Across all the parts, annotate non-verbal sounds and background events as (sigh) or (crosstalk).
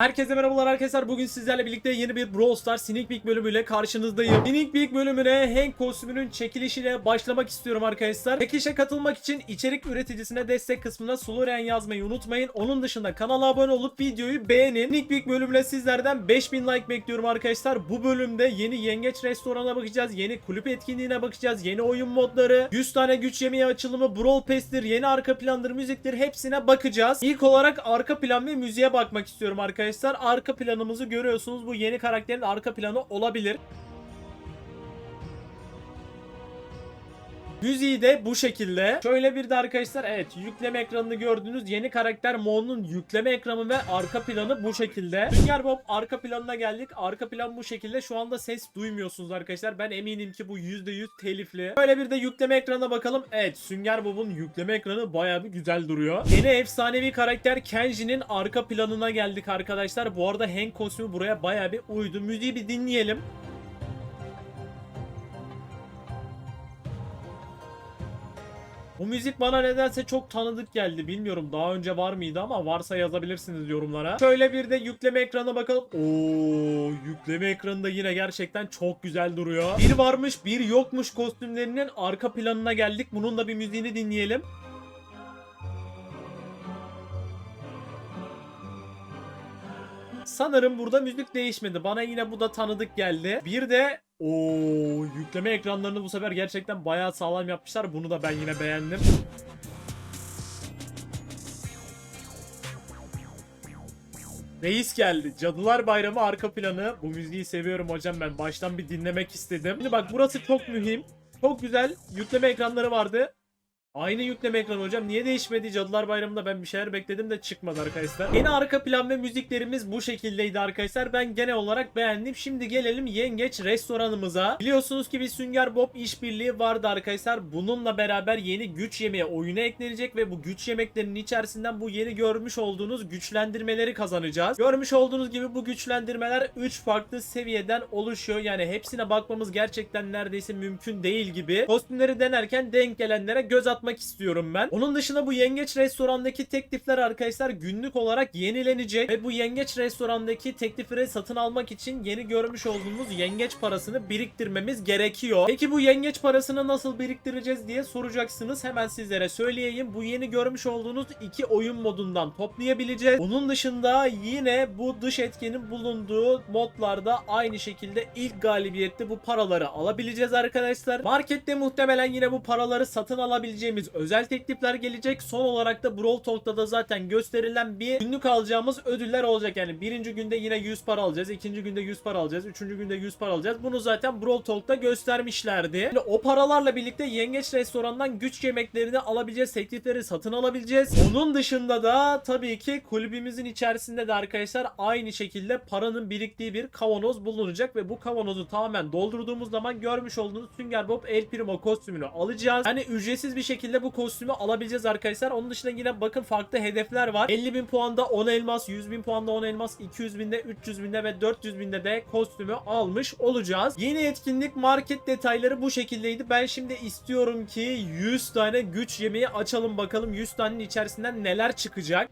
Herkese merhabalar arkadaşlar. Bugün sizlerle birlikte yeni bir Brawl Stars Sneak Peek bölümüyle karşınızdayım. Sneak Peek bölümüne Hank kostümünün çekilişiyle başlamak istiyorum arkadaşlar. Çekilişe katılmak için içerik üreticisine destek kısmına Slorian yazmayı unutmayın. Onun dışında kanala abone olup videoyu beğenin. Sneak Peek bölümüne sizlerden 5000 like bekliyorum arkadaşlar. Bu bölümde yeni yengeç restorana bakacağız. Yeni kulüp etkinliğine bakacağız. Yeni oyun modları, 100 tane güç yemeği açılımı, Brawl Pass'tir, yeni arka plandır, müziktir hepsine bakacağız. İlk olarak arka plan ve müziğe bakmak istiyorum arkadaşlar. Arka planımızı görüyorsunuz. Bu yeni karakterin arka planı olabilir. Müziği de bu şekilde. Şöyle bir de arkadaşlar evet yükleme ekranını gördüğünüz yeni karakter Mon'un yükleme ekranı ve arka planı bu şekilde. Sünger Bob arka planına geldik. Arka plan bu şekilde. Şu anda ses duymuyorsunuz arkadaşlar. Ben eminim ki bu %100 telifli. Böyle bir de yükleme ekranına bakalım. Evet Sünger Bob'un yükleme ekranı bayağı bir güzel duruyor. Yeni efsanevi karakter Kenji'nin arka planına geldik arkadaşlar. Bu arada Hank kostümü buraya bayağı bir uydu. Müziği bir dinleyelim. Bu müzik bana nedense çok tanıdık geldi. Bilmiyorum daha önce var mıydı ama varsa yazabilirsiniz yorumlara. Şöyle bir de yükleme ekranına bakalım. Oo, yükleme ekranı da yine gerçekten çok güzel duruyor. Bir varmış bir yokmuş kostümlerinin arka planına geldik. Bunun da bir müziğini dinleyelim. Sanırım burada müzik değişmedi. Bana yine bu da tanıdık geldi. Bir de o yükleme ekranlarını bu sefer gerçekten bayağı sağlam yapmışlar. Bunu da ben yine beğendim. Reis geldi. Cadılar Bayramı arka planı. Bu müziği seviyorum hocam ben. Baştan bir dinlemek istedim. Şimdi bak burası çok mühim. Çok güzel yükleme ekranları vardı. Aynı yükleme ekranı hocam. Niye değişmedi? Cadılar Bayramı'nda ben bir şeyler bekledim de çıkmadı arkadaşlar. Yeni arka plan ve müziklerimiz bu şekildeydi arkadaşlar. Ben genel olarak beğendim. Şimdi gelelim Yengeç restoranımıza. Biliyorsunuz ki bir Sünger Bob işbirliği vardı arkadaşlar. Bununla beraber yeni güç yemeği oyuna eklenecek ve bu güç yemeklerinin içerisinden bu yeni görmüş olduğunuz güçlendirmeleri kazanacağız. Görmüş olduğunuz gibi bu güçlendirmeler 3 farklı seviyeden oluşuyor. Yani hepsine bakmamız gerçekten neredeyse mümkün değil gibi. Kostümleri denerken denk gelenlere göz atmak istiyorum ben. Onun dışında bu yengeç restorandaki teklifler arkadaşlar günlük olarak yenilenecek ve bu yengeç restorandaki teklifleri satın almak için yeni görmüş olduğumuz yengeç parasını biriktirmemiz gerekiyor. Peki bu yengeç parasını nasıl biriktireceğiz diye soracaksınız. Hemen sizlere söyleyeyim. Bu yeni görmüş olduğunuz iki oyun modundan toplayabileceğiz. Bunun dışında yine bu dış etkenin bulunduğu modlarda aynı şekilde ilk galibiyette bu paraları alabileceğiz arkadaşlar. Markette muhtemelen yine bu paraları satın alabileceğimiz özel teklifler gelecek. Son olarak da Brawl Talk'ta da zaten gösterilen bir günlük alacağımız ödüller olacak. Yani birinci günde yine 100 para alacağız. ikinci günde 100 para alacağız. Üçüncü günde 100 para alacağız. Bunu zaten Brawl Talk'ta göstermişlerdi. Yani o paralarla birlikte Yengeç Restoran'dan güç yemeklerini alabileceğiz. Teklifleri satın alabileceğiz. Onun dışında da tabii ki kulübümüzün içerisinde de arkadaşlar aynı şekilde paranın biriktiği bir kavanoz bulunacak ve bu kavanozu tamamen doldurduğumuz zaman görmüş olduğunuz Sünger Bob El Primo kostümünü alacağız. Yani ücretsiz bir şekilde bu kostümü alabileceğiz arkadaşlar. Onun dışında yine bakın farklı hedefler var. 50 bin puanda 10 elmas, 100 bin puanda 10 elmas, 200 binde, 300 binde ve 400 binde de kostümü almış olacağız. Yeni etkinlik market detayları bu şekildeydi. Ben şimdi istiyorum ki 100 tane güç yemeği açalım bakalım 100 tanenin içerisinden neler çıkacak.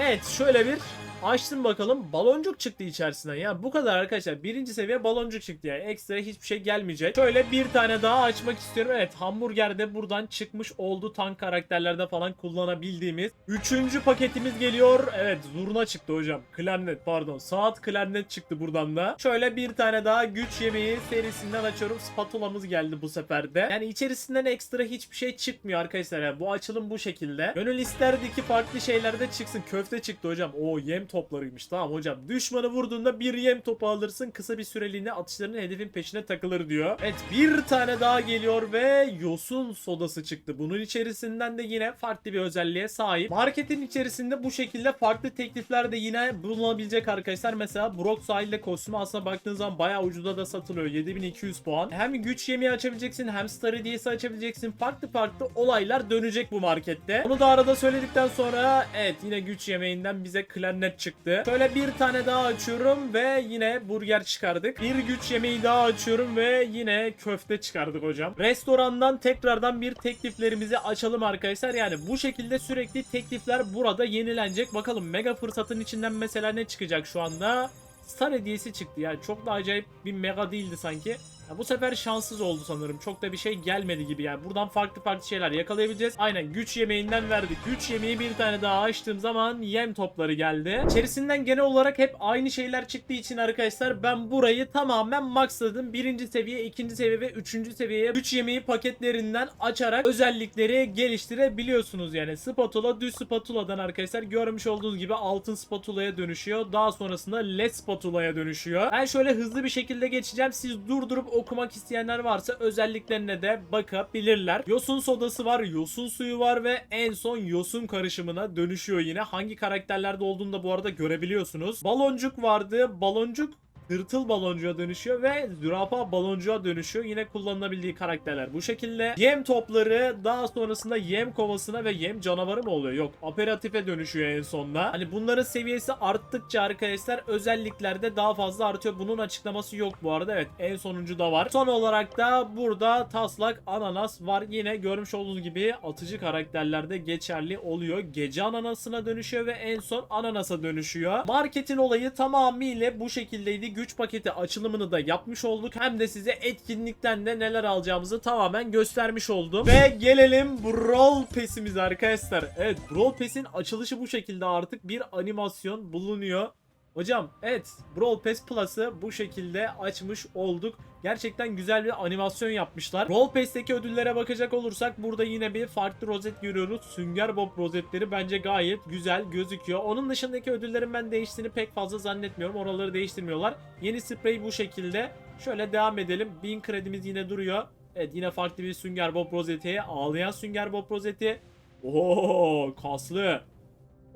Evet şöyle bir açtım bakalım. Baloncuk çıktı içerisinden ya. Bu kadar arkadaşlar. Birinci seviye baloncuk çıktı yani ekstra hiçbir şey gelmeyecek. Şöyle bir tane daha açmak istiyorum. Evet hamburger de buradan çıkmış oldu. Tank karakterlerde falan kullanabildiğimiz. Üçüncü paketimiz geliyor. Evet zurna çıktı hocam. Klarnet pardon. Saat klarnet çıktı buradan da. Şöyle bir tane daha güç yemeği serisinden açıyorum. Spatulamız geldi bu sefer de. Yani içerisinden ekstra hiçbir şey çıkmıyor arkadaşlar. Yani bu açılım bu şekilde. Gönül isterdi ki farklı şeyler de çıksın. Köfte çıktı hocam. O yem toplarıymış. Tamam hocam. Düşmanı vurduğunda bir yem topu alırsın. Kısa bir süreliğine atışların hedefin peşine takılır diyor. Evet bir tane daha geliyor ve yosun sodası çıktı. Bunun içerisinden de yine farklı bir özelliğe sahip. Marketin içerisinde bu şekilde farklı teklifler de yine bulunabilecek arkadaşlar. Mesela Brock sahilde kostümü aslında baktığınız zaman bayağı ucuda da satılıyor. 7200 puan. Hem güç yemeği açabileceksin hem star hediyesi açabileceksin. Farklı farklı olaylar dönecek bu markette. Onu da arada söyledikten sonra evet yine güç yemeğinden bize klarnet set çıktı. Şöyle bir tane daha açıyorum ve yine burger çıkardık. Bir güç yemeği daha açıyorum ve yine köfte çıkardık hocam. Restorandan tekrardan bir tekliflerimizi açalım arkadaşlar. Yani bu şekilde sürekli teklifler burada yenilenecek. Bakalım mega fırsatın içinden mesela ne çıkacak şu anda? Star hediyesi çıktı yani çok da acayip bir mega değildi sanki. Ya bu sefer şanssız oldu sanırım. Çok da bir şey gelmedi gibi yani. Buradan farklı farklı şeyler yakalayabileceğiz. Aynen güç yemeğinden verdik. Güç yemeği bir tane daha açtığım zaman yem topları geldi. İçerisinden genel olarak hep aynı şeyler çıktığı için arkadaşlar ben burayı tamamen maxladım. Birinci seviye, ikinci seviye ve üçüncü seviyeye güç yemeği paketlerinden açarak özellikleri geliştirebiliyorsunuz yani. Spatula düz spatula'dan arkadaşlar görmüş olduğunuz gibi altın spatula'ya dönüşüyor. Daha sonrasında led spatula'ya dönüşüyor. Ben şöyle hızlı bir şekilde geçeceğim. Siz durdurup okumak isteyenler varsa özelliklerine de bakabilirler. Yosun sodası var, yosun suyu var ve en son yosun karışımına dönüşüyor yine. Hangi karakterlerde olduğunu da bu arada görebiliyorsunuz. Baloncuk vardı. Baloncuk Tırtıl baloncuğa dönüşüyor ve zürafa baloncuğa dönüşüyor. Yine kullanılabildiği karakterler bu şekilde. Yem topları daha sonrasında yem kovasına ve yem canavarı mı oluyor? Yok aperatife dönüşüyor en sonunda. Hani bunların seviyesi arttıkça arkadaşlar özelliklerde daha fazla artıyor. Bunun açıklaması yok bu arada. Evet en sonuncu da var. Son olarak da burada taslak ananas var. Yine görmüş olduğunuz gibi atıcı karakterlerde geçerli oluyor. Gece ananasına dönüşüyor ve en son ananasa dönüşüyor. Marketin olayı tamamıyla bu şekildeydi güç paketi açılımını da yapmış olduk. Hem de size etkinlikten de neler alacağımızı tamamen göstermiş oldum. Ve gelelim Brawl Pass'imize arkadaşlar. Evet Brawl Pass'in açılışı bu şekilde artık bir animasyon bulunuyor. Hocam evet Brawl Pass Plus'ı bu şekilde açmış olduk. Gerçekten güzel bir animasyon yapmışlar. Brawl Pass'teki ödüllere bakacak olursak burada yine bir farklı rozet görüyoruz. Sünger Bob rozetleri bence gayet güzel gözüküyor. Onun dışındaki ödüllerin ben değiştiğini pek fazla zannetmiyorum. Oraları değiştirmiyorlar. Yeni sprey bu şekilde. Şöyle devam edelim. 1000 kredimiz yine duruyor. Evet yine farklı bir Sünger Bob rozeti. Ağlayan Sünger Bob rozeti. Oo kaslı.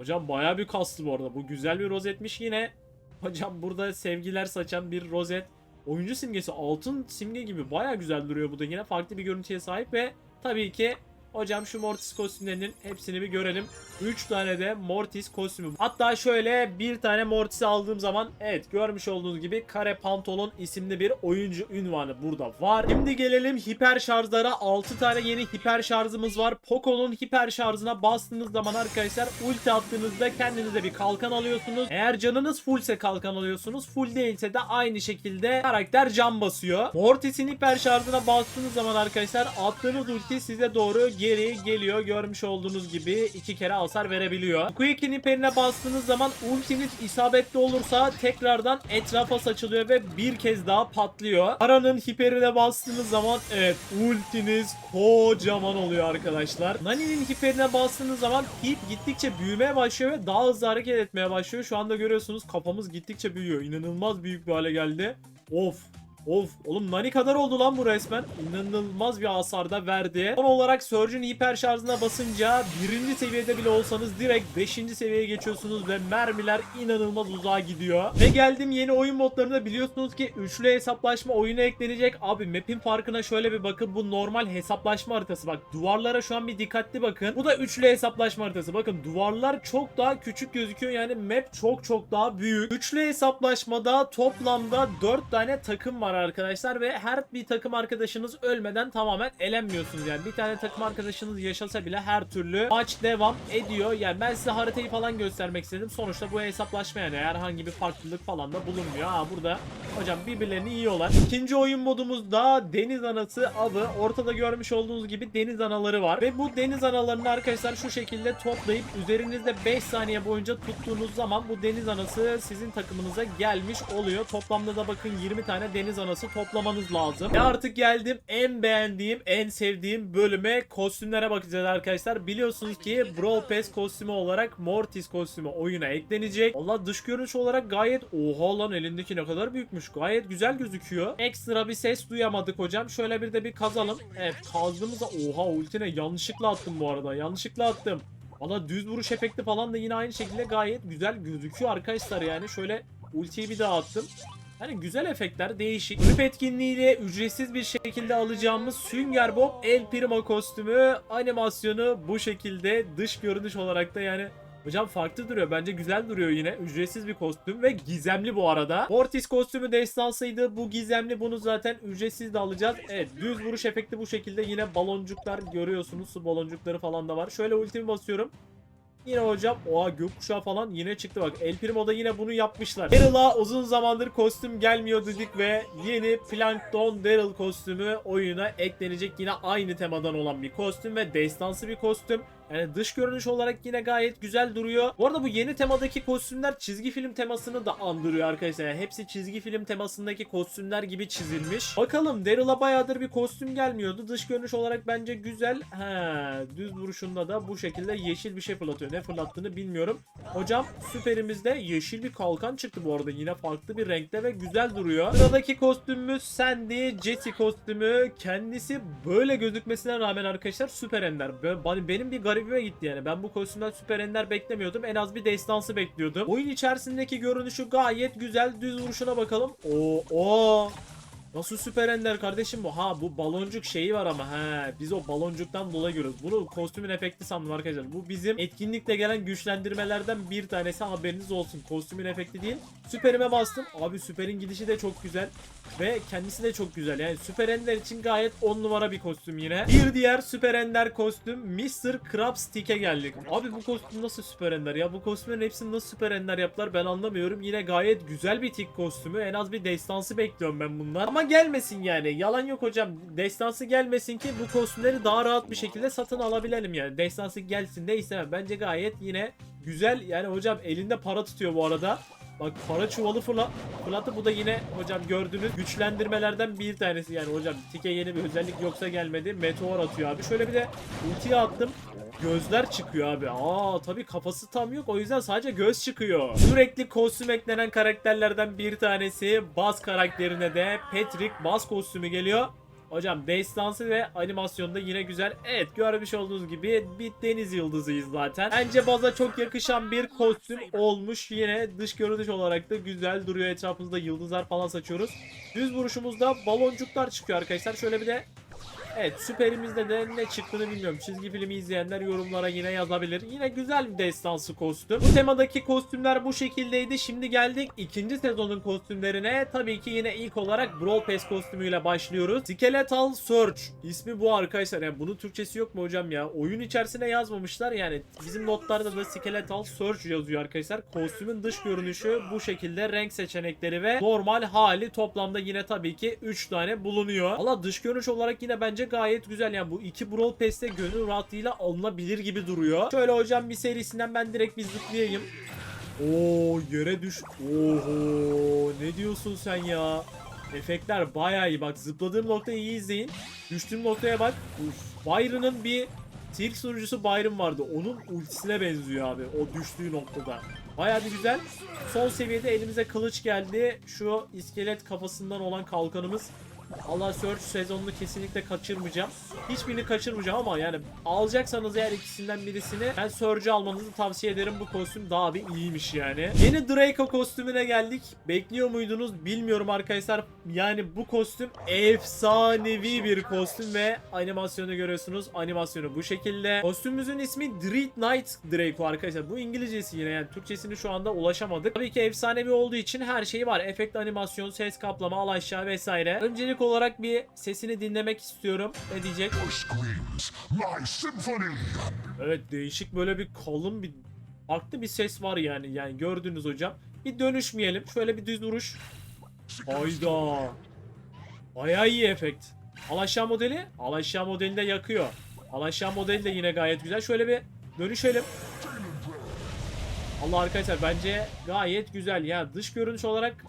Hocam baya bir kaslı bu arada. Bu güzel bir rozetmiş yine. (laughs) Hocam burada sevgiler saçan bir rozet. Oyuncu simgesi altın simge gibi baya güzel duruyor bu da yine farklı bir görüntüye sahip ve tabii ki hocam şu Mortis kostümlerinin hepsini bir görelim. 3 tane de Mortis kostümü. Hatta şöyle bir tane Mortis aldığım zaman evet görmüş olduğunuz gibi kare pantolon isimli bir oyuncu ünvanı burada var. Şimdi gelelim hiper şarjlara. 6 tane yeni hiper şarjımız var. Poco'nun hiper şarjına bastığınız zaman arkadaşlar ulti attığınızda kendinize bir kalkan alıyorsunuz. Eğer canınız fullse kalkan alıyorsunuz. Full değilse de aynı şekilde karakter can basıyor. Mortis'in hiper şarjına bastığınız zaman arkadaşlar attığınız ulti size doğru geri geliyor. Görmüş olduğunuz gibi iki kere hasar verebiliyor. Quick'in hiperine bastığınız zaman ultiniz isabetli olursa tekrardan etrafa saçılıyor ve bir kez daha patlıyor. Aranın hiperine bastığınız zaman evet ultiniz kocaman oluyor arkadaşlar. Nani'nin hiperine bastığınız zaman hit gittikçe büyümeye başlıyor ve daha hızlı hareket etmeye başlıyor. Şu anda görüyorsunuz kafamız gittikçe büyüyor. İnanılmaz büyük bir hale geldi. Of Of oğlum nani kadar oldu lan bu resmen. İnanılmaz bir hasar da verdi. Son olarak Surge'ün hiper şarjına basınca birinci seviyede bile olsanız direkt 5. seviyeye geçiyorsunuz ve mermiler inanılmaz uzağa gidiyor. Ve geldim yeni oyun modlarında biliyorsunuz ki üçlü hesaplaşma oyuna eklenecek. Abi map'in farkına şöyle bir bakın. Bu normal hesaplaşma haritası. Bak duvarlara şu an bir dikkatli bakın. Bu da üçlü hesaplaşma haritası. Bakın duvarlar çok daha küçük gözüküyor. Yani map çok çok daha büyük. Üçlü hesaplaşmada toplamda 4 tane takım var arkadaşlar ve her bir takım arkadaşınız ölmeden tamamen elenmiyorsunuz yani. Bir tane takım arkadaşınız yaşasa bile her türlü maç devam ediyor. Yani ben size haritayı falan göstermek istedim. Sonuçta bu hesaplaşma yani herhangi bir farklılık falan da bulunmuyor. Ha burada hocam birbirlerini yiyorlar. İkinci oyun modumuzda deniz anası avı. Ortada görmüş olduğunuz gibi deniz anaları var. Ve bu deniz analarını arkadaşlar şu şekilde toplayıp üzerinizde 5 saniye boyunca tuttuğunuz zaman bu deniz anası sizin takımınıza gelmiş oluyor. Toplamda da bakın 20 tane deniz anası toplamanız lazım. Ve artık geldim en beğendiğim, en sevdiğim bölüme kostümlere bakacağız arkadaşlar. Biliyorsunuz ki Brawl Pass kostümü olarak Mortis kostümü oyuna eklenecek. Allah dış görünüş olarak gayet oha lan elindeki ne kadar büyükmüş. Gayet güzel gözüküyor. Ekstra bir ses duyamadık hocam. Şöyle bir de bir kazalım. Evet kazdığımızda oha ultine yanlışlıkla attım bu arada. Yanlışlıkla attım. Valla düz vuruş efekti falan da yine aynı şekilde gayet güzel gözüküyor arkadaşlar yani. Şöyle ultiyi bir daha attım. Hani güzel efektler değişik. Grip etkinliğiyle ücretsiz bir şekilde alacağımız Sünger Bob El Primo kostümü animasyonu bu şekilde dış görünüş olarak da yani Hocam farklı duruyor. Bence güzel duruyor yine. Ücretsiz bir kostüm ve gizemli bu arada. Mortis kostümü destansıydı. Bu gizemli. Bunu zaten ücretsiz de alacağız. Evet düz vuruş efekti bu şekilde. Yine baloncuklar görüyorsunuz. Su baloncukları falan da var. Şöyle ultimi basıyorum. Yine hocam oha gökkuşağı falan yine çıktı bak. El Primo'da yine bunu yapmışlar. Daryl'a uzun zamandır kostüm gelmiyor dedik ve yeni Plankton Daryl kostümü oyuna eklenecek. Yine aynı temadan olan bir kostüm ve destansı bir kostüm. Yani dış görünüş olarak yine gayet güzel duruyor. Bu arada bu yeni temadaki kostümler çizgi film temasını da andırıyor arkadaşlar. Yani hepsi çizgi film temasındaki kostümler gibi çizilmiş. Bakalım Daryl'a bayağıdır bir kostüm gelmiyordu. Dış görünüş olarak bence güzel. He, düz vuruşunda da bu şekilde yeşil bir şey fırlatıyor. Ne fırlattığını bilmiyorum. Hocam süperimizde yeşil bir kalkan çıktı bu arada. Yine farklı bir renkte ve güzel duruyor. Sıradaki kostümümüz Sandy Jessie kostümü. Kendisi böyle gözükmesine rağmen arkadaşlar süper ender. Benim bir garibime gitti yani. Ben bu kostümden süper ender beklemiyordum. En az bir destansı bekliyordum. Oyun içerisindeki görünüşü gayet güzel. Düz vuruşuna bakalım. Oo, oo. Nasıl süper ender kardeşim bu? Ha bu baloncuk şeyi var ama he biz o baloncuktan dolayı görüyoruz. Bunu kostümün efekti sandım arkadaşlar. Bu bizim etkinlikle gelen güçlendirmelerden bir tanesi haberiniz olsun. Kostümün efekti değil. Süperime bastım. Abi süperin gidişi de çok güzel. Ve kendisi de çok güzel. Yani süper ender için gayet 10 numara bir kostüm yine. Bir diğer süper ender kostüm Mr. Krabs Stick'e geldik. Abi bu kostüm nasıl süper ender ya? Bu kostümlerin hepsini nasıl süper ender yaptılar ben anlamıyorum. Yine gayet güzel bir tik kostümü. En az bir destansı bekliyorum ben bundan. Ama gelmesin yani. Yalan yok hocam. Destansı gelmesin ki bu kostümleri daha rahat bir şekilde satın alabilelim yani. Destansı gelsin de istemem. Bence gayet yine güzel. Yani hocam elinde para tutuyor bu arada. Bak para çuvalı fırla fırlattı. Bu da yine hocam gördüğünüz güçlendirmelerden bir tanesi. Yani hocam tike yeni bir özellik yoksa gelmedi. Meteor atıyor abi. Şöyle bir de ultiye attım. Gözler çıkıyor abi. Aa tabii kafası tam yok. O yüzden sadece göz çıkıyor. Sürekli kostüm eklenen karakterlerden bir tanesi. Baz karakterine de Patrick Baz kostümü geliyor. Hocam destansı ve animasyonda yine güzel. Evet görmüş olduğunuz gibi bir deniz yıldızıyız zaten. Bence baza çok yakışan bir kostüm olmuş. Yine dış görünüş olarak da güzel duruyor. Etrafımızda yıldızlar falan saçıyoruz. Düz vuruşumuzda baloncuklar çıkıyor arkadaşlar. Şöyle bir de Evet süperimizde de ne çıktığını bilmiyorum. Çizgi filmi izleyenler yorumlara yine yazabilir. Yine güzel bir destansı kostüm. Bu temadaki kostümler bu şekildeydi. Şimdi geldik ikinci sezonun kostümlerine. Tabii ki yine ilk olarak Brawl Pass kostümüyle başlıyoruz. Skeletal Surge. İsmi bu arkadaşlar. Yani bunun Türkçesi yok mu hocam ya? Oyun içerisine yazmamışlar. Yani bizim notlarda da Skeletal Surge yazıyor arkadaşlar. Kostümün dış görünüşü bu şekilde. Renk seçenekleri ve normal hali toplamda yine tabii ki 3 tane bulunuyor. Allah dış görünüş olarak yine bence gayet güzel. Yani bu iki Brawl Pass'te gönül rahatlığıyla alınabilir gibi duruyor. Şöyle hocam bir serisinden ben direkt bir zıplayayım. Oo yere düş. Oho ne diyorsun sen ya? Efektler bayağı iyi. Bak zıpladığım noktayı iyi izleyin. Düştüğüm noktaya bak. Uf. Byron'ın bir Silk sunucusu Byron vardı. Onun ultisine benziyor abi. O düştüğü noktada. Bayağı bir güzel. Son seviyede elimize kılıç geldi. Şu iskelet kafasından olan kalkanımız. Allah Search sezonunu kesinlikle kaçırmayacağım. Hiçbirini kaçırmayacağım ama yani alacaksanız eğer ikisinden birisini ben Surge'ü almanızı tavsiye ederim. Bu kostüm daha bir iyiymiş yani. Yeni Draco kostümüne geldik. Bekliyor muydunuz bilmiyorum arkadaşlar. Yani bu kostüm efsanevi bir kostüm ve animasyonu görüyorsunuz. Animasyonu bu şekilde. Kostümümüzün ismi Dread Knight Draco arkadaşlar. Bu İngilizcesi yine yani Türkçesini şu anda ulaşamadık. Tabii ki efsanevi olduğu için her şeyi var. Efekt animasyon, ses kaplama, al aşağı vesaire. Öncelik olarak bir sesini dinlemek istiyorum. Ne diyecek? Evet değişik böyle bir kalın bir farklı bir ses var yani. Yani gördünüz hocam. Bir dönüşmeyelim. Şöyle bir düz vuruş. Hayda. Bayağı iyi efekt. Al aşağı modeli. Al aşağı modeli de yakıyor. Al aşağı modeli de yine gayet güzel. Şöyle bir dönüşelim. Allah arkadaşlar bence gayet güzel ya. Dış görünüş olarak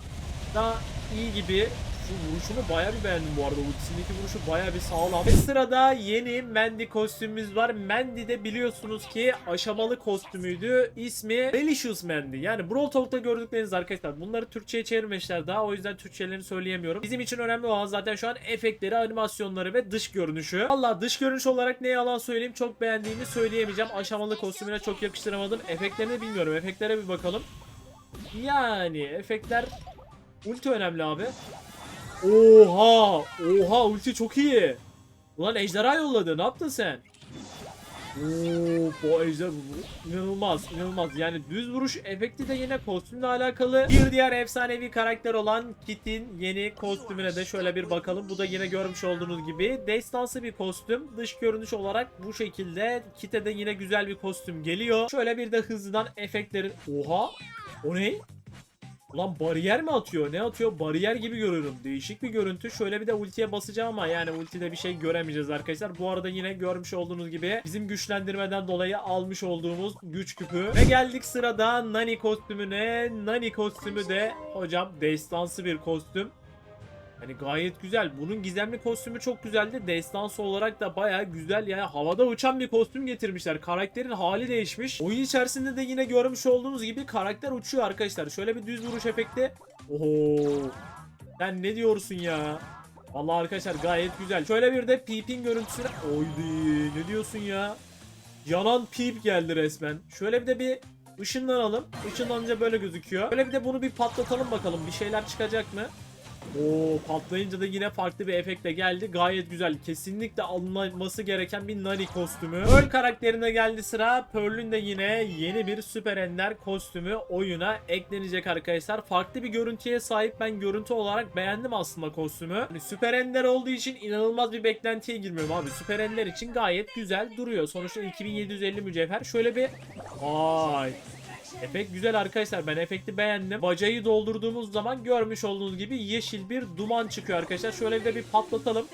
da iyi gibi. Şu vuruşunu bayağı bir beğendim bu arada. Ultisindeki vuruşu bayağı bir sağlam. Ve sırada yeni Mandy kostümümüz var. Mandy de biliyorsunuz ki aşamalı kostümüydü. İsmi Delicious Mandy. Yani Brawl Talk'ta gördükleriniz arkadaşlar. Bunları Türkçe'ye çevirmişler daha. O yüzden Türkçelerini söyleyemiyorum. Bizim için önemli olan zaten şu an efektleri, animasyonları ve dış görünüşü. Valla dış görünüş olarak ne yalan söyleyeyim çok beğendiğimi söyleyemeyeceğim. Aşamalı kostümüne çok yakıştıramadım. Efektlerini bilmiyorum. Efektlere bir bakalım. Yani efektler ulti önemli abi. Oha! Oha ulti çok iyi. Ulan ejderha yolladı. Ne yaptın sen? Oo, bu ejder bu- inanılmaz inanılmaz yani düz vuruş efekti de yine kostümle alakalı bir diğer efsanevi karakter olan Kit'in yeni kostümüne de şöyle bir bakalım bu da yine görmüş olduğunuz gibi destansı bir kostüm dış görünüş olarak bu şekilde Kit'e de yine güzel bir kostüm geliyor şöyle bir de hızlıdan efektlerin oha o ne Ulan bariyer mi atıyor? Ne atıyor? Bariyer gibi görüyorum. Değişik bir görüntü. Şöyle bir de ultiye basacağım ama yani ultide bir şey göremeyeceğiz arkadaşlar. Bu arada yine görmüş olduğunuz gibi bizim güçlendirmeden dolayı almış olduğumuz güç küpü. Ve geldik sırada Nani kostümüne. Nani kostümü de hocam destansı bir kostüm. Yani gayet güzel. Bunun gizemli kostümü çok güzeldi. Destansı olarak da baya güzel. Yani havada uçan bir kostüm getirmişler. Karakterin hali değişmiş. Oyun içerisinde de yine görmüş olduğunuz gibi karakter uçuyor arkadaşlar. Şöyle bir düz vuruş efekti. Oho. Sen ne diyorsun ya? Vallahi arkadaşlar gayet güzel. Şöyle bir de Peep'in görüntüsüne... Oydi. Ne diyorsun ya? Yanan Peep geldi resmen. Şöyle bir de bir ışınlanalım. Işınlanınca böyle gözüküyor. Şöyle bir de bunu bir patlatalım bakalım. Bir şeyler çıkacak mı? Oo patlayınca da yine farklı bir efektle geldi. Gayet güzel. Kesinlikle alınması gereken bir Nani kostümü. Pearl karakterine geldi sıra. Pearl'ün de yine yeni bir süper ender kostümü oyuna eklenecek arkadaşlar. Farklı bir görüntüye sahip. Ben görüntü olarak beğendim aslında kostümü. Hani süper ender olduğu için inanılmaz bir beklentiye girmiyorum abi. Süper ender için gayet güzel duruyor. Sonuçta 2750 mücevher. Şöyle bir Vay. Efekt güzel arkadaşlar. Ben efekti beğendim. Bacayı doldurduğumuz zaman görmüş olduğunuz gibi yeşil bir duman çıkıyor arkadaşlar. Şöyle bir de bir patlatalım.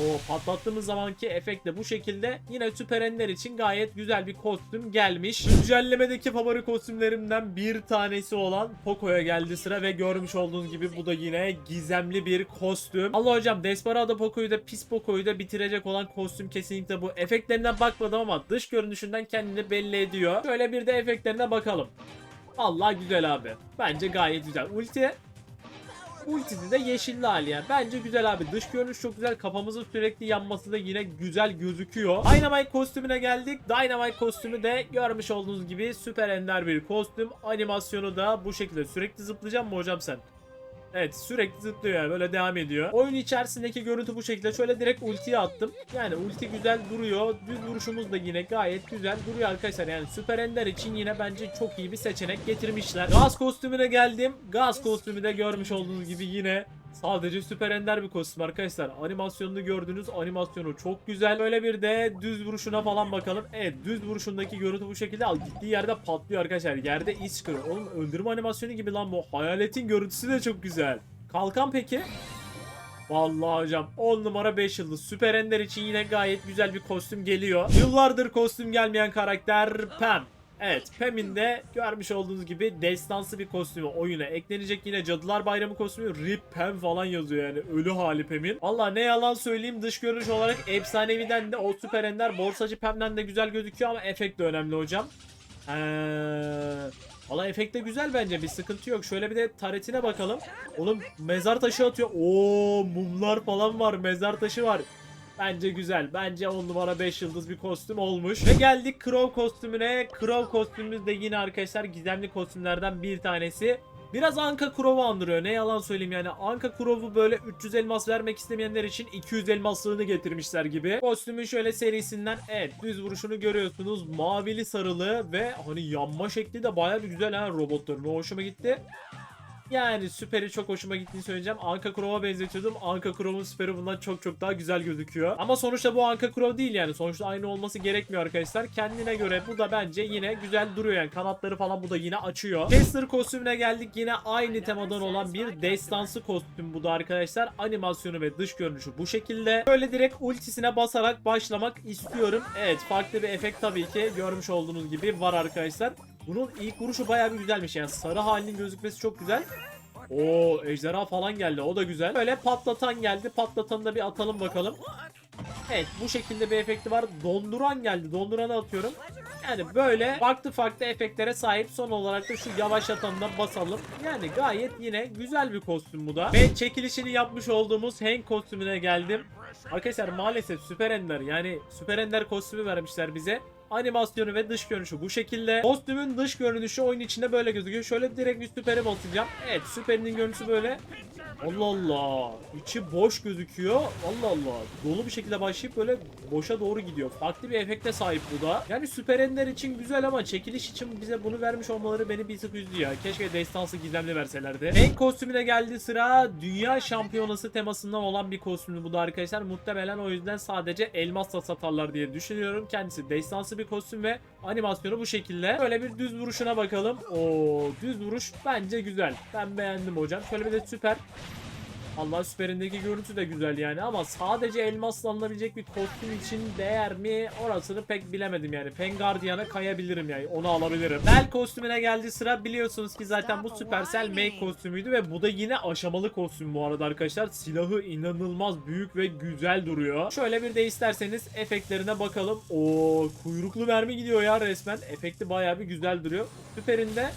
O patlattığımız zamanki efekt de bu şekilde. Yine süper ender için gayet güzel bir kostüm gelmiş. Güncellemedeki favori kostümlerimden bir tanesi olan Poco'ya geldi sıra ve görmüş olduğunuz gibi bu da yine gizemli bir kostüm. Allah hocam Desperado Poco'yu da pis Poco'yu da bitirecek olan kostüm kesinlikle bu. Efektlerinden bakmadım ama dış görünüşünden kendini belli ediyor. Şöyle bir de efektlerine bakalım. Allah güzel abi. Bence gayet güzel. Ulti Ultisi de yeşilli hali yani. Bence güzel abi. Dış görünüş çok güzel. Kafamızın sürekli yanması da yine güzel gözüküyor. Dynamite kostümüne geldik. Dynamite kostümü de görmüş olduğunuz gibi süper ender bir kostüm. Animasyonu da bu şekilde. Sürekli zıplayacağım mı hocam sen? Evet sürekli zıplıyor yani böyle devam ediyor. Oyun içerisindeki görüntü bu şekilde. Şöyle direkt ultiye attım. Yani ulti güzel duruyor. Düz vuruşumuz da yine gayet güzel duruyor arkadaşlar. Yani Süper Ender için yine bence çok iyi bir seçenek getirmişler. Gaz kostümüne geldim. Gaz kostümü de görmüş olduğunuz gibi yine Sadece süper ender bir kostüm arkadaşlar. Animasyonunu gördünüz. Animasyonu çok güzel. Böyle bir de düz vuruşuna falan bakalım. Evet düz vuruşundaki görüntü bu şekilde. Al gittiği yerde patlıyor arkadaşlar. Yerde iz çıkıyor. Oğlum öldürme animasyonu gibi lan bu. Hayaletin görüntüsü de çok güzel. Kalkan peki? Vallahi hocam 10 numara 5 yıldız. Süper Ender için yine gayet güzel bir kostüm geliyor. Yıllardır kostüm gelmeyen karakter Pam. Evet Pam'in de görmüş olduğunuz gibi destansı bir kostümü oyuna eklenecek yine Cadılar Bayramı kostümü Rip Pam falan yazıyor yani ölü hali Pam'in. Valla ne yalan söyleyeyim dış görünüş olarak efsaneviden de o süper ender borsacı Pam'den de güzel gözüküyor ama efekt de önemli hocam. Eee... Valla efekt de güzel bence bir sıkıntı yok. Şöyle bir de taretine bakalım. Oğlum mezar taşı atıyor. Oo mumlar falan var. Mezar taşı var. Bence güzel. Bence 10 numara 5 yıldız bir kostüm olmuş. Ve geldik Crow kostümüne. Crow kostümümüz de yine arkadaşlar gizemli kostümlerden bir tanesi. Biraz Anka Crow'u andırıyor. Ne yalan söyleyeyim yani. Anka Crow'u böyle 300 elmas vermek istemeyenler için 200 elmaslığını getirmişler gibi. Kostümün şöyle serisinden evet düz vuruşunu görüyorsunuz. Mavili sarılı ve hani yanma şekli de baya bir güzel ha robotların. O hoşuma gitti. Yani süperi çok hoşuma gittiğini söyleyeceğim. Anka Crow'a benzetiyordum. Anka Crow'un süperi bundan çok çok daha güzel gözüküyor. Ama sonuçta bu Anka Crow değil yani. Sonuçta aynı olması gerekmiyor arkadaşlar. Kendine göre bu da bence yine güzel duruyor yani. Kanatları falan bu da yine açıyor. Tester kostümüne geldik. Yine aynı temadan olan bir destansı kostüm bu da arkadaşlar. Animasyonu ve dış görünüşü bu şekilde. Böyle direkt ultisine basarak başlamak istiyorum. Evet farklı bir efekt tabii ki görmüş olduğunuz gibi var arkadaşlar. Bunun ilk vuruşu bayağı bir güzelmiş yani sarı halinin gözükmesi çok güzel. Oo ejderha falan geldi o da güzel. Böyle patlatan geldi patlatanı da bir atalım bakalım. Evet bu şekilde bir efekti var. Donduran geldi donduranı atıyorum. Yani böyle farklı farklı efektlere sahip son olarak da şu yavaşlatanı da basalım. Yani gayet yine güzel bir kostüm bu da. Ve çekilişini yapmış olduğumuz Hank kostümüne geldim. Arkadaşlar maalesef Süper Ender yani Süper Ender kostümü vermişler bize. Animasyonu ve dış görünüşü bu şekilde. Kostümün dış görünüşü oyun içinde böyle gözüküyor. Şöyle direkt bir süpere basacağım. Evet süperinin görünüşü böyle. Allah Allah. İçi boş gözüküyor. Allah Allah. Dolu bir şekilde başlayıp böyle boşa doğru gidiyor. Farklı bir efekte sahip bu da. Yani Süper için güzel ama çekiliş için bize bunu vermiş olmaları beni bir tık üzdü ya. Keşke destansı gizemli verselerdi. En kostümüne geldi sıra. Dünya şampiyonası temasından olan bir kostümü bu da arkadaşlar. Muhtemelen o yüzden sadece elmasla satarlar diye düşünüyorum. Kendisi destansı bir kostüm ve animasyonu bu şekilde. Böyle bir düz vuruşuna bakalım. Oo düz vuruş bence güzel. Ben beğendim hocam. Şöyle bir de süper. Allah süperindeki görüntü de güzel yani ama sadece elmasla alınabilecek bir kostüm için değer mi orasını pek bilemedim yani. Penguardian'a kayabilirim yani onu alabilirim. Bel kostümüne geldi sıra biliyorsunuz ki zaten bu Supercell make kostümüydü ve bu da yine aşamalı kostüm bu arada arkadaşlar. Silahı inanılmaz büyük ve güzel duruyor. Şöyle bir de isterseniz efektlerine bakalım. Oo kuyruklu mermi gidiyor ya resmen. Efekti bayağı bir güzel duruyor. Süperinde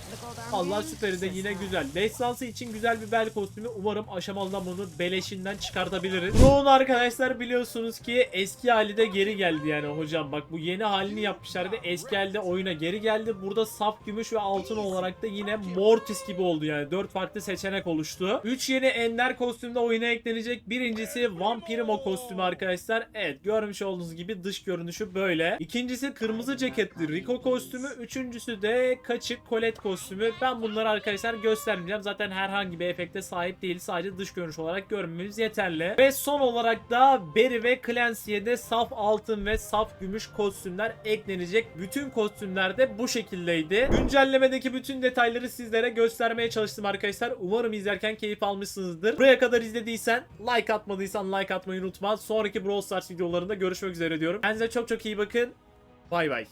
Allah süperi de yine güzel. Destansı için güzel bir bel kostümü. Umarım aşamalıdan bunu beleşinden çıkartabiliriz. Brown arkadaşlar biliyorsunuz ki eski hali de geri geldi yani hocam. Bak bu yeni halini yapmışlardı. Eski halde oyuna geri geldi. Burada saf gümüş ve altın olarak da yine Mortis gibi oldu yani. 4 farklı seçenek oluştu. 3 yeni ender kostümde oyuna eklenecek. Birincisi Vampirimo kostümü arkadaşlar. Evet görmüş olduğunuz gibi dış görünüşü böyle. İkincisi kırmızı ceketli Rico kostümü. Üçüncüsü de kaçık Colette kostümü. Ben bunları arkadaşlar göstermeyeceğim. Zaten herhangi bir efekte sahip değil. Sadece dış görünüş olarak görmemiz yeterli. Ve son olarak da Berry ve Clancy'ye de saf altın ve saf gümüş kostümler eklenecek. Bütün kostümler de bu şekildeydi. Güncellemedeki bütün detayları sizlere göstermeye çalıştım arkadaşlar. Umarım izlerken keyif almışsınızdır. Buraya kadar izlediysen like atmadıysan like atmayı unutma. Sonraki Brawl Stars videolarında görüşmek üzere diyorum. Kendinize çok çok iyi bakın. Bay bay.